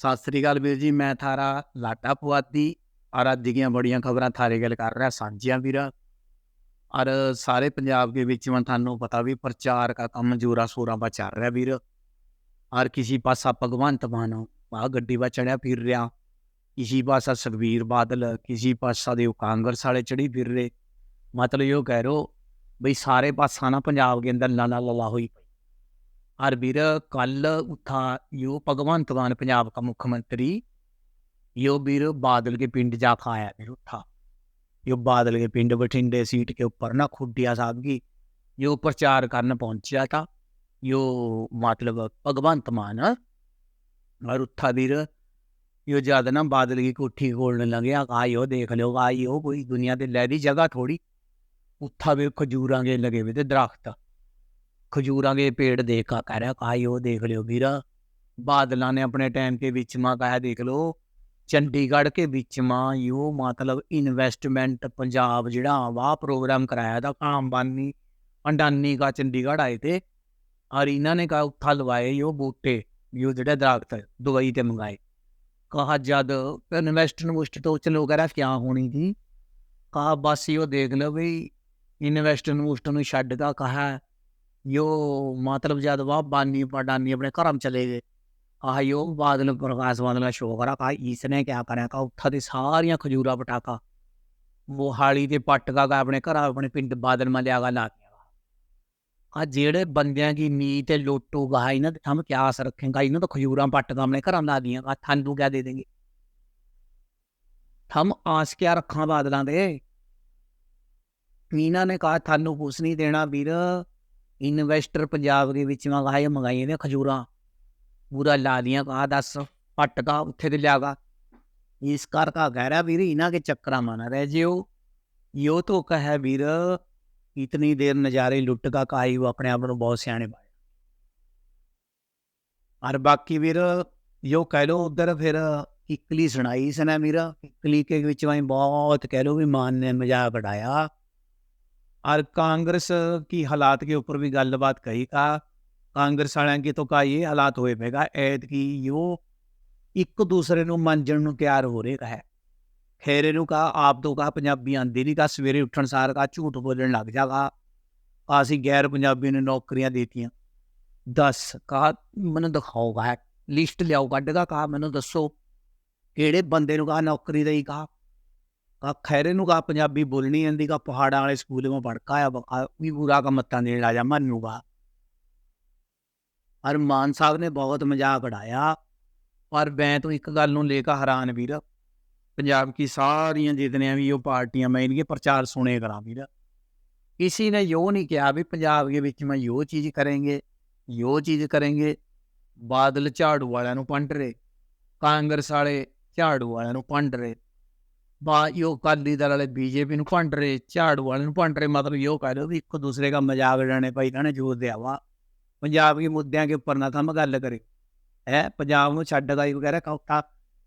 ਸਤਿ ਸ੍ਰੀ ਅਕਾਲ ਵੀਰ ਜੀ, ਮੈਂ ਥਾਰਾ ਲਾਟਾ ਪੁਆਤੀ ਔਰ ਅੱਜ ਦੀਆਂ ਬੜੀਆਂ ਖਬਰਾਂ ਥਾਰੇ ਗੱਲ ਕਰ ਰਿਹਾ, ਸਾਂਝੀਆਂ ਵੀਰਾ। ਔਰ ਸਾਰੇ ਪੰਜਾਬ ਦੇ ਵਿੱਚ ਮੈਂ ਤੁਹਾਨੂੰ ਪਤਾ ਵੀ ਪ੍ਰਚਾਰ ਦਾ ਕੰਮ ਜੋਰਾ ਸੋਰਾ ਪਾ ਚੱਲ ਰਿਹਾ ਵੀਰ। ਔਰ ਕਿਸੇ ਪਾਸਾ ਭਗਵੰਤ ਮਾਨ ਆ ਗੱਡੀ ਵਾ ਚੜਿਆ ਫਿਰ ਰਿਹਾ, ਕਿਸੇ ਪਾਸਾ ਸੁਖਬੀਰ ਬਾਦਲ, ਕਿਸੇ ਪਾਸਾ ਦੇ ਉਹ ਕਾਂਗਰਸ ਵਾਲੇ ਚੜੀ ਫਿਰ ਰਹੇ। ਮਤਲਬ ਇਹ ਕਹਿ ਰੋ ਬਈ ਸਾਰੇ ਪਾਸਾ ਨਾ ਪੰਜਾਬ ਦੇ ਅੰਦਰ ਲਾਲਾ ਲਾਲਾ ਹੋਈ। ਔਰ ਵੀਰ ਕੱਲ ਉਠਾ ਯੋ ਭਗਵੰਤ ਮਾਨ ਪੰਜਾਬ ਦਾ ਮੁੱਖ ਮੰਤਰੀ यो बीर बादल के पिंड जा खाया फिर उठा यो बादल के पिंड बठिंडे सीट के ऊपर ना खुडिया साहब की यो प्रचार करने पहुंचा था यो मतलब भगवंत मान और उठा बीर यो ज्यादा ना बादल की कोठी खोलने लगे कहा यो देख लो कहा यो कोई दुनिया के लहरी जगह थोड़ी उठा भी खजूर के लगे हुए थे दरख्त ਖਜੂਰਾਂ ਦੇ ਪੇੜ ਰਿਹਾ ਕਰ ਉਹ ਦੇਖ ਲਿਓ ਵੀਰਾ, ਬਾਦਲਾਂ ਨੇ ਆਪਣੇ ਟਾਈਮ ਕੇ ਵਿੱਚ ਮਾਂ ਕਹਾ ਦੇਖ ਲਓ, ਚੰਡੀਗੜ੍ਹ ਕੇ ਵਿੱਚ ਮਾਂ ਯੋ ਮਤਲਬ ਇਨਵੈਸਟਮੈਂਟ ਪੰਜਾਬ ਜਿਹੜਾ ਵਾਹ ਪ੍ਰੋਗਰਾਮ ਕਰਾਇਆ ਦਾ ਆਮਬਾਨੀ ਅੰਡਾਨੀ ਦਾ ਚੰਡੀਗੜ੍ਹ ਆਏ ਤੇ, ਔਰ ਇਹਨਾਂ ਨੇ ਕਹਾ ਉੱਥਾ ਲਵਾਏ ਯੋ ਬੂਟੇ ਯੋ ਜਿਹੜਾ ਦਰਖਤ ਦੁਬਈ ਤੇ ਮੰਗਾਏ। ਕਹਾ, ਜਦ ਇਨਵੈਸਟਮੈਂਟ ਮੁਸ਼ਟ ਤੋਂ ਚਲੋ ਕਰਾ ਕਿਆ ਹੋਣੀ ਦੀ ਕਹਾ, ਬਸ ਯੋ ਦੇਖ ਲਓ ਵੀ ਇਨਵੈਸਟਮੈਂਟ ਮੁਸ਼ਟ ਨੂੰ ਛੱਡ ਦਾ ਕਹਾ ਯੋ ਮਤਲਬ ਜਦ ਵਾਹ ਬਾਨੀ ਪਡਾਨੀ ਆਪਣੇ ਘਰਮ ਚਲੇ ਗਏ ਆਇਓ ਬਾਦਲ ਪ੍ਰਕਾਸ਼ ਬਾਦਲ ਦਾ ਸ਼ੋਅ ਕਰਾ ਕਾ ਇਸਨੇ ਕਿਆ ਕਰਿਆ ਕਾ ਉੱਥਾ ਦੇ ਸਾਰੀਆਂ ਖਜੂਰਾ ਪਟਾਕਾ ਮੋਹਾਲੀ ਦੇ ਪਟਕਾ ਕਾ ਆਪਣੇ ਘਰ ਆਪਣੇ ਪਿੰਡ ਬਾਦਲ ਮਾ ਗਾ ਲਾ ਆ ਜਿਹੜੇ ਬੰਦਿਆਂ ਦੀ ਨੀਤ ਤੇ ਲੋਟੋ ਗਾ ਇਹਨਾਂ ਤੇ ਹਮ ਕਿਆ ਆਸ ਰੱਖੇਗਾ ਇਹਨਾਂ ਤੋਂ ਖਜੂਰਾਂ ਪਟਕਾ ਆਪਣੇ ਘਰਾਂ ਲਾ ਦੀਆਂ ਆ ਤੁਹਾਨੂੰ ਕਿਆ ਦੇ ਦੇਂਗੇ ਹਮ ਆਸ ਕਿਆ ਰੱਖਾਂ ਬਾਦਲਾਂ ਦੇ ਮੀਨਾ ਨੇ ਕਹਾ ਤੁਹਾਨੂੰ ਕੁਛ ਨਹੀਂ ਦੇਣਾ ਵੀਰ ਇਨਵੈਸਟਰ ਪੰਜਾਬ ਦੇ ਵਿੱਚ ਮੰਗਾਏ ਮੰਗਾਈਆਂ ਨੇ ਖਜੂਰਾਂ। ਪੂਰਾ ਲਾ ਲੀਆਂ ਕਹਾ ਦੱਸ ਪਟਕਾ ਉੱਥੇ ਤੇ ਲਿਆਗਾ ਇਸ ਕਰ ਕਾ ਕਹਿ ਰਿਹਾ ਵੀਰ, ਇਹਨਾਂ ਕੇ ਚੱਕਰਾਂ ਮਾਨਾ ਰਹਿ ਜਿਓ। ਯੋ ਤੋ ਕਹੇ ਵੀਰ, ਇਤਨੀ ਦੇਰ ਨਜ਼ਾਰੇ ਲੁੱਟ ਕਾ ਕਾਈ ਉਹ ਆਪਣੇ ਆਪ ਨੂੰ ਬਹੁਤ ਸਿਆਣੇ ਪਾਏ ਔਰ ਬਾਕੀ ਵੀਰ ਯੋ ਕਹਿ ਲੋ ਉਧਰ ਫਿਰ ਇਕਲੀ ਸੁਣਾਈ ਸਨਾ ਵੀਰ। ਇਕਲੀ ਕੇ ਵਿੱਚ ਵਾਈ ਬਹੁਤ ਕਹਿ ਲੋ ਵੀ ਮਾਨ ਨੇ ਮਜ਼ਾਕ ਉਡਾਇਆ। और कांग्रेस की हालात के ऊपर भी गलबात कही का ਕਾਂਗਰਸ ਵਾਲਿਆਂ ਕੀ ਤੋਂ ਕਾ ਇਹ ਹਾਲਾਤ ਹੋਏ ਪਏਗਾ ਐਤ ਕੀ ਯੋ ਇੱਕ ਦੂਸਰੇ ਨੂੰ ਮੰਨਣ ਨੂੰ ਤਿਆਰ ਹੋ ਰਿਹਾ ਹੈ ਖੇਰੇ ਨੂੰ ਕਹਾ ਆਪ ਤੋਂ ਕਹਾ ਪੰਜਾਬੀ ਆਂਦੀ ਨਹੀਂ ਕਾ ਸਵੇਰੇ ਉੱਠਣ ਸਾਰ ਕਾ ਝੂਠ ਬੋਲਣ ਲੱਗ ਜਾਗਾ ਅਸੀਂ ਗੈਰ ਪੰਜਾਬੀ ਨੂੰ ਨੌਕਰੀਆਂ ਦੇਤੀਆਂ ਦੱਸ ਕਹਾ ਮੈਨੂੰ ਦਿਖਾਓਗਾ ਲਿਸਟ ਲਿਆਓ ਕੱਢਗਾ ਕਹਾ ਮੈਨੂੰ ਦੱਸੋ ਕਿਹੜੇ ਬੰਦੇ ਨੂੰ ਕਹਾ ਨੌਕਰੀ ਦੇਈ ਕਹਾ ਕਾ ਖੈਰੇ ਨੂੰ ਕਹਾ ਪੰਜਾਬੀ ਬੋਲਣੀ ਆਂਦੀ ਕਾ ਪਹਾੜਾਂ ਵਾਲੇ ਸਕੂਲ ਵਿੱਚ ਪੜਕਾ ਆ ਵੀ ਪੂਰਾ ਕਾ ਮੱਤਾਂ ਦੇਣ ਲਾ ਜਾ ਮੰਨੂਗਾ ਔਰ ਮਾਨ ਸਾਹਿਬ ਨੇ ਬਹੁਤ ਮਜ਼ਾਕ ਉਡਾਇਆ ਪਰ ਮੈਂ ਤਾਂ ਇੱਕ ਗੱਲ ਨੂੰ ਲੈ ਕੇ ਹੈਰਾਨ ਵੀਰ ਪੰਜਾਬ ਕੀ ਸਾਰੀਆਂ ਜਿਤਨੀਆਂ ਵੀ ਉਹ ਪਾਰਟੀਆਂ ਮੈਂ ਇਨਕੇ ਪ੍ਰਚਾਰ ਸੁਣੇ ਕਰਾਂ ਵੀਰ किसी ने यो नहीं किया भी पंजाब के ਵਿੱਚ ਮੈਂ यो ਚੀਜ਼ ਕਰਾਂਗੇ यो ਚੀਜ਼ ਕਰਾਂਗੇ ਬਾਦਲ ਝਾੜੂ ਵਾਲਿਆਂ ਨੂੰ ਪੰਡ ਰਹੇ ਕਾਂਗਰਸ ਵਾਲੇ ਝਾੜੂ ਵਾਲਿਆਂ ਨੂੰ ਪੰਡ ਕਾਲੀ ਦਲ ਵਾਲੇ ਬੀਜੇਪੀ ਨੂੰ ਭੰਡ ਰਹੇ, ਝਾੜੂ ਵਾਲੇ ਨੂੰ ਭੰਡ ਰਹੇ, ਮਤਲਬ ਯੋ ਕਹਿ ਲੋ ਵੀ ਇੱਕ ਦੂਸਰੇ ਦਾ ਮਜ਼ਾਕ ਉਡਾਣੇ ਭਾਈ ਇਹਨਾਂ ਨੇ ਜੋਰ ਦਿਆ ਵਾ। ਪੰਜਾਬ ਦੇ ਮੁੱਦਿਆਂ ਕੇ ਉੱਪਰ ਨਾ ਥਮ ਗੱਲ ਕਰੇ। ਹੈ, ਪੰਜਾਬ ਨੂੰ ਛੱਡ ਗਾਈ ਵਗੈਰਾ ਕਹਤਾ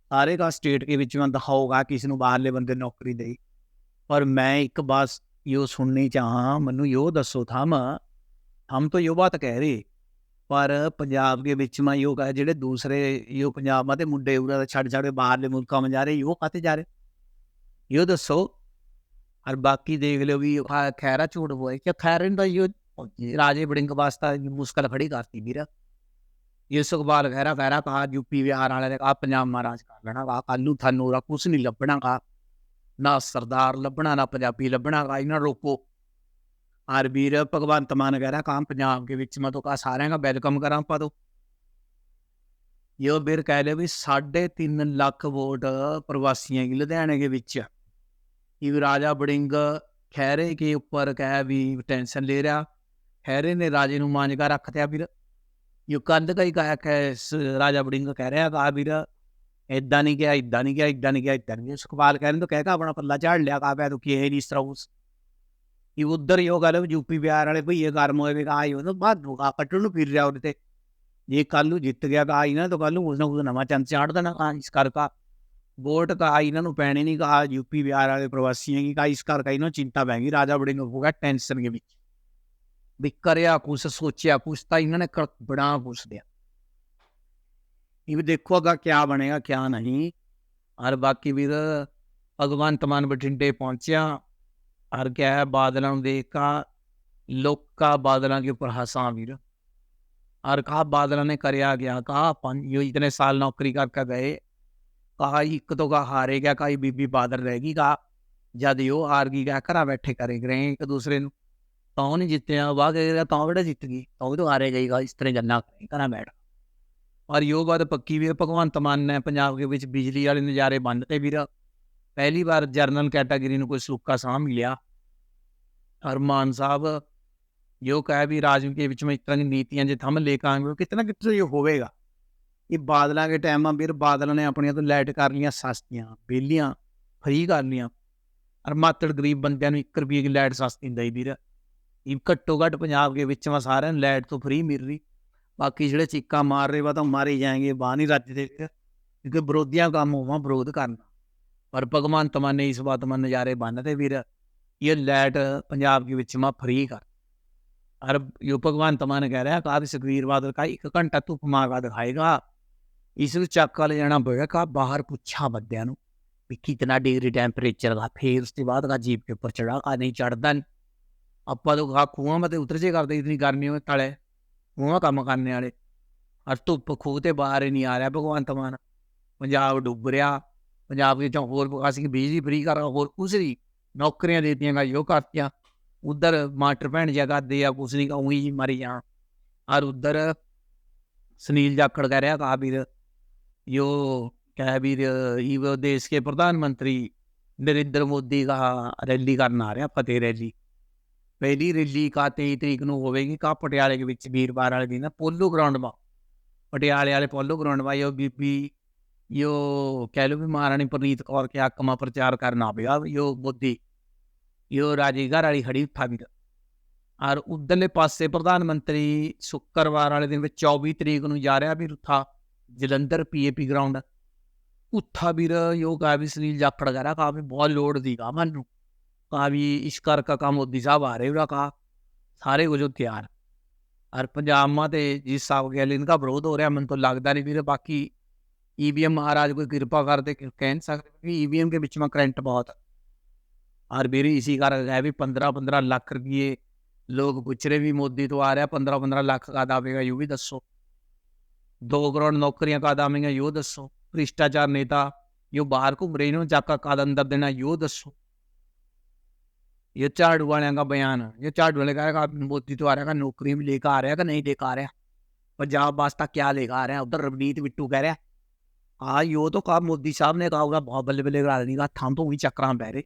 ਸਾਰੇ ਕਾ ਸਟੇਟ ਕੇ ਵਿੱਚ ਮੈਂ ਦਿਖਾਊਗਾ ਕਿਸ ਨੂੰ ਬਾਹਰਲੇ ਬੰਦੇ ਨੌਕਰੀ ਦੇਈ। ਪਰ ਮੈਂ ਇੱਕ ਬਾਤ ਯੋ ਸੁਣਨੀ ਚਾਹਾਂ, ਮੈਨੂੰ ਯੋ ਦੱਸੋ ਥਮ। ਹਮ ਤਾਂ ਯੋ ਬਾਤ ਕਹਿ ਰਹੇ। ਪਰ ਪੰਜਾਬ ਦੇ ਵਿੱਚ ਮੈਂ ਯੋ ਕਹੇ, ਜਿਹੜੇ ਦੂਸਰੇ ਯੋ ਪੰਜਾਬ ਮਾ ਤੇ ਮੁੰਡੇ ਉਰਾ ਛੱਡ ਛੱਡ ਕੇ ਬਾਹਰਲੇ ਮੁਲਕਾਂ ਮਾ ਜਾ ਰਹੇ, ਯੋ ਕਾਤੇ ਜਾ ਰਹੇ? ਯੋ ਦੱਸੋ ਔਰ ਬਾਕੀ ਦੇਖ ਲਿਓ ਵੀ ਖੈਰਾ ਝੂਠ ਬੋਏ ਕਿ ਖੈਰਨ ਦਾ ਯੋ ਰਾਜੇ ਬੜਿੰਗ ਵਾਸਤਾ ਮੁਸ਼ਕਲ ਖੜੀ ਕਰਤੀ ਵੀਰ ਇਹ ਸੁਖਬਾਲ ਖਹਿਰਾ ਖਹਿਰਾ ਕਹਾ ਯੂਪੀ ਬਿਹਾਰ ਵਾਲੇ ਨੇ ਕਹਾ ਪੰਜਾਬ ਮਹਾਰਾਜ ਕਰ ਲੈਣਾ ਕਹਾ ਕੱਲੂ ਥਾਨੂੰ ਰਾ ਕੁਛ ਨਹੀਂ ਲੱਭਣਾ ਕਹਾ ਨਾ ਸਰਦਾਰ ਲੱਭਣਾ ਨਾ ਪੰਜਾਬੀ ਲੱਭਣਾ ਕਹਾ ਇਹਨਾਂ ਰੋਕੋ ਆਰ ਵੀਰ ਭਗਵੰਤ ਮਾਨ ਕਹਿ ਰਿਹਾ ਕਹਾ ਪੰਜਾਬ ਦੇ ਵਿੱਚ ਮੈਂ ਤਾਂ ਕਹਾ ਸਾਰਿਆਂ ਦਾ ਵੈਲਕਮ ਕਰਾਂ ਪਾ ਦੋ ਇਹ ਵੀਰ ਕਹਿ ਲੈ ਵੀ 3.5 ਲੱਖ ਵੋਟ ਪ੍ਰਵਾਸੀਆਂ ਦੀ ਲੁਧਿਆਣੇ ਦੇ ਵਿੱਚ ਇਹ ਰਾਜਾ ਬੜਿੰਗ ਖੈਰੇ ਕੇ ਉੱਪਰ ਕਹਿ ਵੀ ਟੈਨਸ਼ਨ ਲੈ ਰਿਹਾ। ਖੈਰੇ ਨੇ ਰਾਜੇ ਨੂੰ ਮਾਂਜਗਾ ਰੱਖਤਿਆ ਵੀਰ ਯੋ ਕੰਦ ਕਈ ਕਹਾ ਕਿ ਰਾਜਾ ਬੜਿੰਗ ਕਹਿ ਰਿਹਾ ਕਾ ਵੀਰ ਇਦਾਂ ਨਹੀਂ ਕਿਹਾ ਇਦਾਂ ਨਹੀਂ ਕਿਹਾ ਇਦਾਂ ਨਹੀਂ ਕਿਹਾ ਇਦਾਂ ਨਹੀਂ ਸੁਖਪਾਲ ਕਹਿ। ਰਹੇ ਤਾਂ ਕਹਿ ਕਾ ਆਪਣਾ ਪੱਲਾ ਝਾੜ ਲਿਆ ਕਾ ਪਿਆ ਤੂੰ ਕੀ ਹੈ ਨਹੀਂ ਇਸ ਤਰ੍ਹਾਂ ਉਸ ਇਹ ਉਧਰ ਹੀ ਉਹ ਗੱਲ ਯੂਪੀ ਬਿਹਾਰ ਵਾਲੇ ਭਈਏ ਗਰਮ ਹੋਏ ਵੀ ਆਇਓ ਤਾਂ ਬਾਅਦ ਨੂੰ ਕਾ ਕੱਟਣ ਨੂੰ ਫਿਰ ਰਿਹਾ ਉਹਦੇ ਤੇ। ਜੇ ਕੱਲ ਨੂੰ ਜਿੱਤ ਗਿਆ ਤਾਂ ਆਈ ਨਾ, ਤਾਂ ਕੱਲ ਨੂੰ ਉਸ ਨਾ ਉਸ ਨਵਾਂ ਚੰਦ ਚਾੜ ਦੇਣਾ ਕਾ, ਇਸ ਕਰਕਾ। ਕਾ वोट का इन्होंने पैने नहीं कहा यूपी बिहार वाले प्रवासियों की कहा इस घर का इन्होंने चिंता बह गई राजा बड़े हो गया टेंशन के बीच भी करया कुछ सोचा कुछ था इन्होंने कर बना कुछ दिया ये भी देखो अगर क्या बनेगा क्या नहीं और बाकी भी भगवंत मान बठिंडे पहुंचा और क्या है बादलों देखा लोग का बादलों के ऊपर हंसा वीर और कहा बादलों ने करया गया कहा यो इतने साल नौकरी करके गए ਕਾ ਇੱਕ ਤੋਂ एक ਹਾਰੇ ਗਿਆ हारेगा ਬੀਬੀ ਬਾਦਰ ਰਹਿ ਗਈ का ਜਦ ਉਹ ਹਾਰ ਗਈ ਗਾ, ਘਰਾਂ ਬੈਠੇ ਕਰੇ ਗਰੇ ਇੱਕ ਦੂਸਰੇ ਨੂੰ। ਤਾਂ ਨਹੀਂ ਜਿੱਤਿਆ ਵਾਹ ਕਹੇਗਾ ਤਾਂ ਕਿਹੜਾ ਜਿੱਤ ਗਈ? ਤਾਂ ਉਹ ਤੋਂ ਹਾਰੇ ਗਈ ਗਾ, ਇਸ ਤਰ੍ਹਾਂ ਗੱਲਾਂ ਘਰਾ ਬੈਠ। ਔਰ ਇਹ ਬਾਤ ਪੱਕੀ ਵੀ ਭਗਵੰਤ ਮਾਨ ਨੇ ਪੰਜਾਬ ਦੇ ਵਿੱਚ ਬਿਜਲੀ ਵਾਲੇ ਨਜ਼ਾਰੇ ਬੰਦ ਤੇ ਵੀਰ। ਪਹਿਲੀ ਵਾਰ ਜਰਨਲ ਕੈਟਾਗਰੀ ਨੂੰ ਕੋਈ ਸੁੱਕਾ ਸਾਹ ਮਿਲਿਆ। ਅਰਮਾਨ ਸਾਹਿਬ, ਜੋ ਕਹੇ ਵੀ ਰਾਜਨੀਤੀ ਵਿੱਚ ਮੈਂ ਇਸ ਤਰ੍ਹਾਂ ਦੀ ਨੀਤੀਆਂ ਜੇ ਥੰਮ ਲੈ ਕੇ ਆਂਗੇ ਕਿਤਨਾ ਕਿਤੇ ਇਹ ਹੋਵੇਗਾ। ਇਹ ਬਾਦਲਾਂ ਦੇ ਟਾਈਮ ਆ ਵੀਰ ਬਾਦਲਾਂ ਨੇ ਆਪਣੀਆਂ ਤੋਂ ਲਾਈਟ ਕਰ ਲੀਆਂ ਸਸਤੀਆਂ ਬੇਲੀਆਂ ਫਰੀ ਕਰ ਲੀਆਂ ਅਰ ਮਾਤੜ ਗਰੀਬ ਬੰਦਿਆਂ ਨੂੰ 1 ਰੁਪਏ ਦੀ ਲਾਈਟ ਸਸਤੀ ਦਿੰਦਾ ਹੀ ਵੀਰ ਇਹ ਘੱਟੋ ਘੱਟ ਪੰਜਾਬ ਦੇ ਵਿੱਚ ਵਾ ਸਾਰਿਆਂ ਨੂੰ ਲਾਈਟ ਤੋਂ ਫਰੀ ਮਿਲ ਰਹੀ। ਬਾਕੀ ਜਿਹੜੇ ਚੀਕਾ ਮਾਰ ਰਹੇ ਵਾ ਤਾਂ ਮਾਰੇ ਜਾਣਗੇ ਬਾਹਰ ਨਹੀਂ ਰੱਜ ਦੇ ਕਿਉਂਕਿ ਵਿਰੋਧੀਆਂ ਕੰਮ ਹੋਵਾਂ ਵਿਰੋਧ ਕਰਨਾ। ਪਰ ਭਗਵੰਤ ਮਾਨ ਨੇ ਇਸ ਵਾਰ ਮਨ ਨਜ਼ਾਰੇ ਬੰਨ ਬੰਨਦੇ ਵੀਰ, ਇਹ ਲਾਈਟ ਪੰਜਾਬ ਦੇ ਵਿੱਚ ਮਾ ਫਰੀ ਕਰ। ਅਰ ਯੋ ਭਗਵੰਤ ਮਾਨ ਕਹਿ ਰਿਹਾ ਕਾਦ ਸਕਵੀਰ ਬਾਦਲ ਕਾ ਇੱਕ ਘੰਟਾ ਧੁੱਪ ਮਾਰਗਾ ਦਿਖਾਏਗਾ। ਇਸ ਨੂੰ ਚੱਕ ਲੈ ਜਾਣਾ ਪਵੇਗਾ ਬਾਹਰ ਪੁੱਛਾ ਬੰਦਿਆਂ ਨੂੰ ਵੀ ਕਿਤਨਾ ਡਿਗਰੀ ਟੈਂਪਰੇਚਰ ਦਾ, ਫੇਰ ਉਸ ਤੋਂ ਬਾਅਦ ਦਾ ਜੀਪ ਕੇ ਉੱਪਰ ਚੜਾ ਕਾ ਨਹੀਂ ਚੜਦਾ ਆਪਾਂ ਤੋਂ ਖਾ ਖੂਹਾਂ ਮਤੇ ਉਤਰ ਜੇ ਕਰਦੇ ਇਤਨੀ ਗਰਮੀ ਹੋਵੇ ਤਲੇ ਉਹ ਕੰਮ ਕਰਨ ਵਾਲੇ। ਅਰ ਧੁੱਪ ਖੂਹ ਤੇ ਬਾਹਰ ਨਹੀਂ ਆ ਰਿਹਾ ਭਗਵਾਨ ਤਮਾਨ ਪੰਜਾਬ ਡੁੱਬ ਰਿਹਾ, ਪੰਜਾਬ ਦੇ ਚੋਂ ਹੋਰ ਸਿੰਘ ਬਿਜਲੀ ਫਰੀ ਕਰ ਹੋਰ ਕੁਛ ਨਹੀਂ। ਨੌਕਰੀਆਂ ਦੇਤੀਆਂ ਗਾ ਯੋ ਕਰਤੀਆਂ। ਉਧਰ ਮਾਟਰ ਭੈਣ ਜਗਾ ਦੇ ਆ, ਕੁਛ ਨਹੀਂ ਕਹੂੰਗੀ ਜੀ ਮਰੀ ਜਾ ਔਰ ਉਧਰ ਸੁਨੀਲ ਜਾਖੜ ਕਹਿ ਰਿਹਾ ਕਾ ਵੀਰ यो क्या है वीर ये वो देश के प्रधानमंत्री नरेंद्र मोदी का रैली करना आ रहा फतेह रैली ਪਹਿਲੀ ਰੈਲੀ ਕਾ 23 ਤਰੀਕ ਨੂੰ ਹੋਵੇਗੀ ਕਾ ਪਟਿਆਲੇ ਦੇ ਵਿੱਚ ਵੀਰਵਾਰ ਵਾਲੇ ਦਿਨ ਪੋਲੋ ਗਰਾਊਂਡ ਮਾ ਪਟਿਆਲੇ ਵਾਲੇ ਪੋਲੋ ਗਰਾਊਂਡ ਮਾ ਯੋ ਬੀਬੀ ਯੋ ਕਹਿ ਲੋ ਵੀ ਮਹਾਰਾਣੀ ਪ੍ਰਨੀਤ ਕੌਰ ਕੇ ਹੱਕ ਮਾ ਪ੍ਰਚਾਰ ਕਰਨਾ ਪਿਆ ਯੋ ਮੋਦੀ ਯੋ ਰਾਜੀ ਘਰ ਵਾਲੀ ਖੜੀ ਉੱਠਾ ਵੀਰ ਔਰ ਉਧਰਲੇ ਪਾਸੇ ਪ੍ਰਧਾਨ ਮੰਤਰੀ ਸ਼ੁੱਕਰਵਾਰ ਵਾਲੇ ਦਿਨ ਵਿੱਚ 24 ਤਰੀਕ ਨੂੰ ਜਾ ਰਿਹਾ ਵੀ ਉੱਥਾ ਜਲੰਧਰ ਪੀਏਪੀ ਗਰਾਊਂਡ ਉੱਥਾ ਵੀਰ ਯੋ ਕਹਾ ਵੀ ਸੁਨੀਲ ਜਾਖੜ ਕਹ ਰਿਹਾ ਕਹਾ ਵੀ ਬਹੁਤ ਲੋੜ ਦੀ ਕਹਾ ਮੈਨੂੰ ਕਹਾ ਵੀ ਇਸ ਕਰ ਕਾ ਕੰਮ ਮੋਦੀ ਸਾਹਿਬ ਆ ਰਹੇ ਉਹਦਾ ਕਹਾ ਸਾਰੇ ਕੁਝ ਤਿਆਰ ਔਰ ਪੰਜਾਬ ਮਾ ਤੇ ਜਿਸ ਹਿਸਾਬ ਕੇ ਇਨਕਾ ਵਿਰੋਧ ਹੋ ਰਿਹਾ ਮੈਨੂੰ ਤਾਂ ਲੱਗਦਾ ਨਹੀਂ ਵੀਰ ਬਾਕੀ ईवीएम महाराज कोई कृपा कर दे कह नहीं सकते क्योंकि ईवीएम के बीच में करंट बहुत है। और मेरी इसी कारण है भी पंद्रह पंद्रह लाख रुपये लोग पूछ रहे भी मोदी तो आ रहा पंद्रह पंद्रह लाख का दावेगा यू भी दसो दो करोड़ नौकरियां का दामेंगे यो दसो भ्रिष्टाचार नेता यो बाहर घूम रहे इन्होंने चाका का अंदर देना यो दसो ये झाड़ू वाले का बयान ये झाड़ू वाले का मोदी तो आ रहा है नौकरी भी लेकर आ रहा है कि नहीं लेकर आ रहा पंजाब वास्ता क्या लेकर आ रहा है उधर रवनीत बिट्टू कह रहा है हाँ यो तो कहा मोदी साहब ने कहा होगा बहुत बल्ले बल्ले करा देने का थाम तो वही चक्कर बह रहे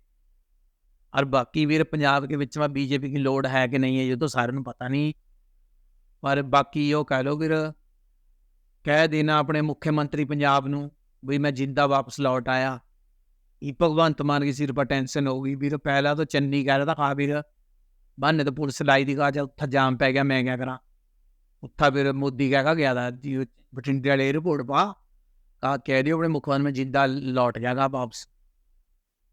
और बाकी वीर पंजाब के बीच में बीजेपी की लोड है कि नहीं है ये तो सारे पता नहीं पर बाकी यो कह लो फिर ਕਹਿ ਦੇਣਾ ਆਪਣੇ ਮੁੱਖ ਮੰਤਰੀ ਪੰਜਾਬ ਨੂੰ ਵੀ ਮੈਂ ਜਿੰਦਾ ਵਾਪਸ ਲੌਟ ਆਇਆ ਇਹ ਭਗਵੰਤ ਮਾਨ ਦੀ ਸਿਰ ਪਰ ਟੈਨਸ਼ਨ ਹੋ ਗਈ ਵੀਰ ਪਹਿਲਾਂ ਤਾਂ ਚੰਨੀ ਕਹਿ ਰਿਹਾ ਤਾਂ ਵੀਰ ਬੰਨੇ ਤਾਂ ਪੁਲਿਸ ਲਾਈ ਦੀ ਕਹਾ ਉੱਥਾ ਜਾਮ ਪੈ ਗਿਆ ਮੈਂ ਕਿਆ ਕਰਾਂ ਉੱਥਾ ਫਿਰ ਮੋਦੀ ਕਹਿ ਕੇ ਗਿਆ ਦਾ ਜੀ ਬਠਿੰਡੇ ਵਾਲੇ ਰਿਪੋਰਟ ਪਾ ਕਹਾ ਕਹਿ ਦਿਓ ਆਪਣੇ ਮੁੱਖ ਮੰਤਰੀ ਮੈਂ ਜਿੰਦਾ ਲੌਟ ਜਾਗਾ ਵਾਪਸ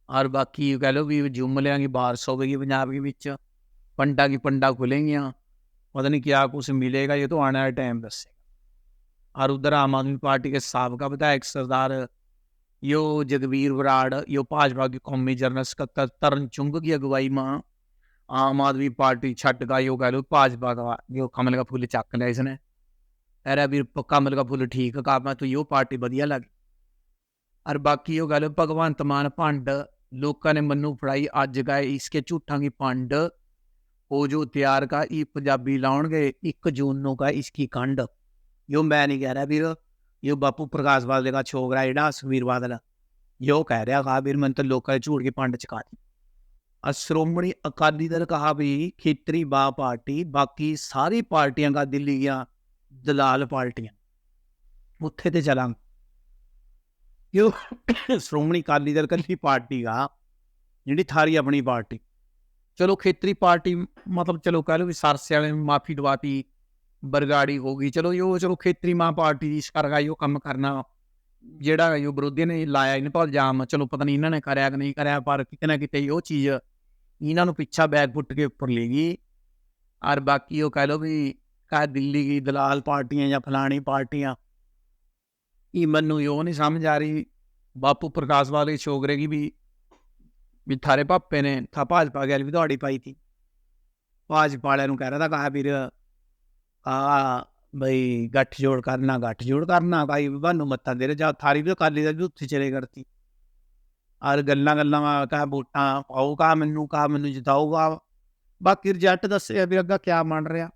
और बाकी कह लो भी जुमलियाँ की बारिश हो गई पंजाब के बीच पंडा की पंडा खुलेंगी पता नहीं क्या कुछ मिलेगा ये तो आने वाला टाइम दसेगा और उधर आम आदमी पार्टी के सबका विधायक सरदार यो जगवीर बराड़ यो भाजपा के कौमी जनरल सकत्र तरन चुंग की अगुवाई में आम आदमी पार्टी छट का यो कह लो भाजपा का यो कमल का फूल चक लिया इसने अरे भी कमल का फूल ठीक काम है तो यो पार्टी वधिया लग और बाकी यो कह लो भगवंत मान भंड लोगों ने मनु फड़ाई अज गए इसके झूठा की पंड हो जो तैयार का ई पंजाबी लाउन गए एक जून नो का इसकी कंड ਮੈਂ ਨਹੀਂ ਕਹਿ ਰਿਹਾ ਵੀਰ ਯੋ ਬਾਪੂ ਪ੍ਰਕਾਸ਼ ਬਾਦਲ ਦਾ ਛੋਕਰਾ ਜਿਹੜਾ ਸੁਖਵੀਰ ਬਾਦਲ ਯੋ ਕਹਿ ਰਿਹਾ ਕਹਾ ਵੀਰ ਮੈਨੂੰ ਤਾਂ ਲੋਕਾਂ ਦੇ ਝੂਠ ਕੇ ਪੰਡ ਚਕਾ ਦੀ ਅ ਸ਼੍ਰੋਮਣੀ ਅਕਾਲੀ ਦਲ ਕਹਾ ਵੀ ਖੇਤਰੀ ਬਾ ਪਾਰਟੀ ਬਾਕੀ ਸਾਰੀ ਪਾਰਟੀਆਂ ਦਾ ਦਿੱਲੀ ਦੀਆਂ ਦਲਾਲ ਪਾਰਟੀਆਂ ਉੱਥੇ ਤੇ ਚਲਾਂਗੇ यो श्रोमणी अकाली दल कल्ली पार्टी का ਜਿਹੜੀ ਥਾਰੀ ਆਪਣੀ ਪਾਰਟੀ ਚਲੋ ਖੇਤਰੀ ਪਾਰਟੀ ਮਤਲਬ ਚਲੋ ਕਹ ਲਓ ਵੀ ਸਰਸੇ ਵਾਲੇ ਨੂੰ ਮਾਫੀ ਦਵਾਤੀ ਬਰਗਾੜੀ ਹੋ ਗਈ। ਚਲੋ ਇਹ ਚਲੋ ਖੇਤਰੀ ਮਾਂ ਪਾਰਟੀ ਦੀ ਸਰਗਾ ਉਹ ਕੰਮ ਕਰਨਾ ਜਿਹੜਾ ਇਹ ਵਿਰੋਧੀਆਂ ਨੇ ਲਾਇਆ ਇਹਨਾਂ ਪਰ ਜਾਮ, ਚਲੋ ਪਤਾ ਨਹੀਂ ਇਹਨਾਂ ਨੇ ਕਰਿਆ ਕਿ ਨਹੀਂ ਕਰਿਆ, ਪਰ ਕਿਤੇ ਨਾ ਕਿਤੇ ਉਹ ਚੀਜ਼ ਇਹਨਾਂ ਨੂੰ ਪਿੱਛਾ ਬੈਗ ਪੁੱਟ ਕੇ ਉੱਪਰ ਲੈ ਗਈ। ਔਰ ਬਾਕੀ ਉਹ ਕਹ ਲਓ ਵੀ ਕਾ ਦਿੱਲੀ ਦੀ ਦਲਾਲ ਪਾਰਟੀਆਂ ਜਾਂ ਫਲਾਣੀ ਪਾਰਟੀਆਂ ਇਹ ਮੈਨੂੰ ਯੋ ਨਹੀਂ ਸਮਝ ਆ ਰਹੀ, ਬਾਪੂ ਪ੍ਰਕਾਸ਼ ਵਾਲੇ ਛੋਗਰੇ ਕੀ ਵੀ ਵੀ ਥਾਰੇ ਪਾਪੇ ਨੇ, ਥਾ ਭਾਜਪਾ ਗੱਲ ਵੀ ਤੁਹਾਡੀ ਪਾਈ ਤੀ ਭਾਜਪਾ ਵਾਲਿਆਂ ਨੂੰ ਕਹਿ ਰਿਹਾ ਤਾਂ ਕਹਾ ਵੀਰ ਆ ਬਈ ਗੱਠ ਜੋੜ ਕਰਨਾ, ਗੱਠ ਜੋੜ ਕਰਨਾ ਭਾਈ ਬਾਨੂੰ ਮੱਤਾਂ ਦੇ ਜਾ ਥਾਰੀ ਵੀ ਕਰ ਲਈ ਵੀ ਉੱਥੇ ਚਲੇ ਕਰਤੀ ਔਰ ਗੱਲਾਂ ਗੱਲਾਂ ਮਾ ਕਹਾ ਵੋਟਾਂ ਪਾਊਗਾ ਮੈਨੂੰ, ਕਹਾ ਮੈਨੂੰ ਜਿਤਾਊਗਾ ਬਾਕੀ ਰਿਜਲਟ ਦੱਸਿਆ ਵੀ ਅੱਗਾ ਕਿਆ ਮੰਨ ਰਿਹਾ।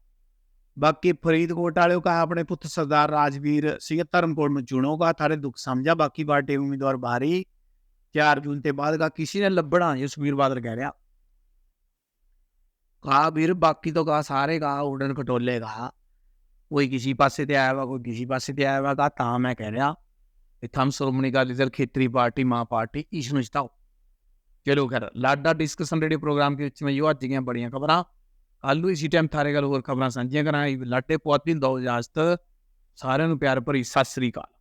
ਬਾਕੀ ਫਰੀਦਕੋਟ ਵਾਲਿਓ ਕਹਾ ਆਪਣੇ ਪੁੱਤ ਸਰਦਾਰ ਰਾਜਵੀਰ ਸਿੰਘ ਧਰਮਕੋਟ ਨੂੰ ਚੁਣੋਗਾ ਥਾਰੇ ਦੁੱਖ ਸਮਝਾ ਬਾਕੀ ਪਾਰਟੀ ਉਮੀਦਵਾਰ ਬਾਰੀ 4 ਜੂਨ ਤੇ ਬਾਅਦ ਕਾ ਕਿਸੇ ਨੇ ਲੱਭਣਾ ਨਹੀਂ ਸੁਖਬੀਰ ਬਾਦਲ ਕਹਿ ਰਿਹਾ। ਕਹਾ ਵੀਰ, ਬਾਕੀ ਤੋਂ ਕਹਾ ਸਾਰੇ ਕਹਾ ਉਡਨ ਕਟੋਲੇ ਕਹਾ ਕੋਈ ਕਿਸੇ ਪਾਸੇ ਤੇ ਆਇਆ ਵਾ, ਕੋਈ ਕਿਸੇ ਪਾਸੇ ਤੇ ਆਇਆ ਵਾ ਕਹਾ ਤਾਂ ਮੈਂ ਕਹਿ ਰਿਹਾ ਇੱਥੇ ਹਮ ਸ਼੍ਰੋਮਣੀ ਅਕਾਲੀ ਦਲ ਖੇਤਰੀ ਪਾਰਟੀ, ਮਾਂ ਪਾਰਟੀ, ਇਸ ਨੂੰ ਜਿਤਾਓ। ਚਲੋ ਖੈਰ, ਲਾਡਾ ਡਿਸਕਸ਼ਨ ਰੇਡੀਓ ਪ੍ਰੋਗਰਾਮ ਦੇ ਵਿੱਚ ਮੈਂ ਯੋ ਅੱਜ ਦੀਆਂ ਬੜੀਆਂ ਖਬਰਾਂ। ਕੱਲ੍ਹ ਨੂੰ ਇਸੀ ਟਾਈਮ ਥਾਰੇ ਗੱਲ ਹੋਰ ਖਬਰਾਂ ਸਾਂਝੀਆਂ ਕਰਾਂ ਲਾਡੇ ਪੁਆਤੀ ਦੋ ਇਜਾਜ਼ਤ। ਸਾਰਿਆਂ ਨੂੰ ਪਿਆਰ ਭਰੀ ਸਤਿ ਸ੍ਰੀ ਅਕਾਲ।